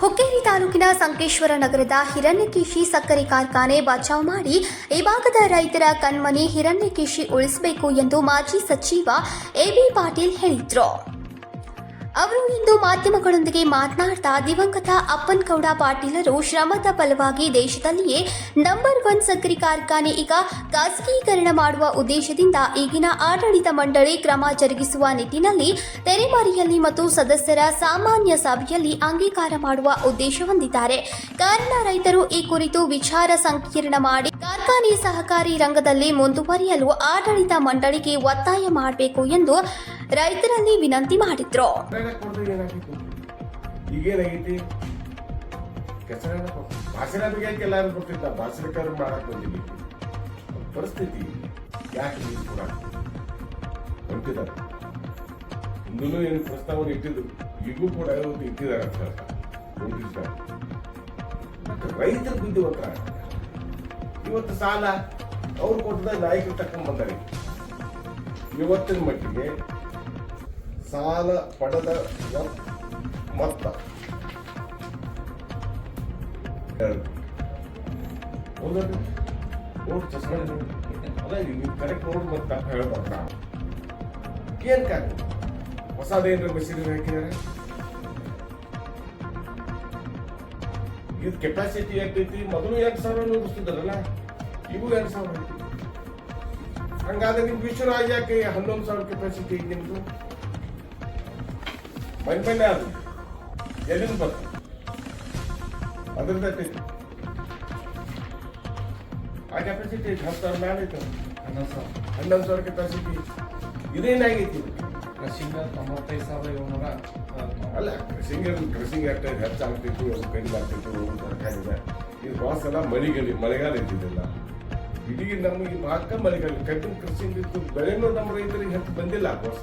ಹುಕ್ಕೇರಿ ತಾಲೂಕಿನ ಸಂಕೇಶ್ವರ ನಗರದ ಹಿರಣ್ಯಕೇಶಿ ಸಕ್ಕರೆ ಕಾರ್ಖಾನೆ ಬಚಾವ್ ಮಾಡಿ ಈ ಭಾಗದ ರೈತರ ಕಣ್ಮನಿ ಹಿರಣ್ಯಕೇಶಿ ಉಳಿಸಬೇಕು ಎಂದು ಮಾಜಿ ಸಚಿವ ಎಬಿ ಪಾಟೀಲ್ ಹೇಳಿದರು. ಅವರು ಇಂದು ಮಾಧ್ಯಮಗಳೊಂದಿಗೆ ಮಾತನಾಡ್ತಾ ದಿವಂಗತ ಅಪ್ಪನ್ಗೌಡ ಪಾಟೀಲರು ಶ್ರಮದ ಫಲವಾಗಿ ದೇಶದಲ್ಲಿಯೇ ನಂಬರ್ ಒನ್ ಸಕ್ಕರೆ ಕಾರ್ಖಾನೆ ಈಗ ಖಾಸಗೀಕರಣ ಮಾಡುವ ಉದ್ದೇಶದಿಂದ ಈಗಿನ ಆಡಳಿತ ಮಂಡಳಿ ಕ್ರಮ ಜರುಗಿಸುವ ನಿಟ್ಟಿನಲ್ಲಿ ತೆರೆಮರೆಯಲ್ಲಿ ಮತ್ತು ಸದಸ್ಯರ ಸಾಮಾನ್ಯ ಸಭೆಯಲ್ಲಿ ಅಂಗೀಕಾರ ಮಾಡುವ ಉದ್ದೇಶ ಹೊಂದಿದ್ದಾರೆ. ಕಾರಣ ರೈತರು ಈ ಕುರಿತು ವಿಚಾರ ಸಂಕೀರ್ಣ ಮಾಡಿ ಕಾರ್ಖಾನೆ ಸಹಕಾರಿ ರಂಗದಲ್ಲಿ ಮುಂದುವರಿಯಲು ಆಡಳಿತ ಮಂಡಳಿಗೆ ಒತ್ತಾಯ ಮಾಡಬೇಕು ಎಂದು ರೈತರಲ್ಲಿ ವಿನಂತಿ ಮಾಡಿದ್ರು. ಎಲ್ಲಾರು ಮಾಡಕ್ ಬಂದಿಲ್ಲ ಪರಿಸ್ಥಿತಿ ಯಾಕೆ ಹೊಂಟಿದ್ದಾರೆ ಏನು ಪ್ರಸ್ತಾವನೆ ಇಟ್ಟಿದ್ರು. ಈಗೂ ಕೂಡ ಇವತ್ತು ಇಟ್ಟಿದ್ದಾರೆ ಅಂತ ಬುದ್ಧಿವಂತರ ಇವತ್ತು ಸಾಲ ಅವ್ರು ಕೊಟ್ಟದ ನಾಯಕರು ತಕೊಂಡ್ ಬಂದಾರೆ. ಇವತ್ತಿನ ಮಟ್ಟಿಗೆ ಸಾಲ ಪಡೆದ ಮೊತ್ತ. ಕರೆಕ್ಟ್ ನೋಡಿ ತಪ್ಪು ಹೇಳ್ಬಾರ್ದು ಏನ್ ಕಾರಣ ಹೊಸದೇನ್ರ ಮಸೀದಿ ಹಾಕಿದ್ದಾರೆ ಇದು ಕೆಪಾಸಿಟಿ ಆಗ್ತೈತಿ ಮೊದಲು ಎರಡು ಸಾವಿರ ನುಡಿಸ್ತಿದ್ರಲ್ಲ ಇವು ಎರಡು ಸಾವಿರ. ಐತಿ ಹಂಗಾದ್ರೆ ನಿಮ್ ವಿಶ್ವರಾಜ್ ಯಾಕೆ ಹನ್ನೊಂದು ಸಾವಿರ ಕೆಪಾಸಿಟಿ ನಿಮ್ದು. ಮನೆ ಅದು. ಎಲ್ಲಿಂದ ಬರ್ತ ಅದ್ರದ್ದು ಐತಿ ಆ ಕೆಪಾಸಿಟಿ ಹತ್ತು ಸಾವಿರ ಮೇಲೆ ಐತೆ ಹನ್ನೊಂದು ಸಾವಿರ. ಹನ್ನೊಂದು ಸಾವಿರ ಕೆಪಾಸಿಟಿ ಇದೇನಾಗೈತಿ ಕೃಷಿಂಗ ತೊಂಬತ್ತೈದು ಸಾವಿರದ ಏಳ್ನೂರ ಅಲ್ಲ ಕೃಷಿಂಗ್ ಆಗ್ತಾ ಇದೆ ಹೆಚ್ಚಾಗ್ತಿತ್ತು ಕಡಿಮೆ ಆಗ್ತಿತ್ತು ತರಕಾರಿದ ಇದು. ಬಾಸ್ ಎಲ್ಲ ಮಳೆಗಾಲ ಮಳೆಗಾಲ ಇದ್ದಿದ್ದಿಲ್ಲ. ಇಡೀ ನಮಗೆ ಮಾತ್ರ ಮಳೆಗಾಲ ಕಟ್ಟಿನ ಕೃಷಿ ಇತ್ತು ಬೆಳೆನೂ ನಮ್ಮ ರೈತರಿಗೆ ಹೆಚ್ಚು ಬಂದಿಲ್ಲ ಬಾಸ್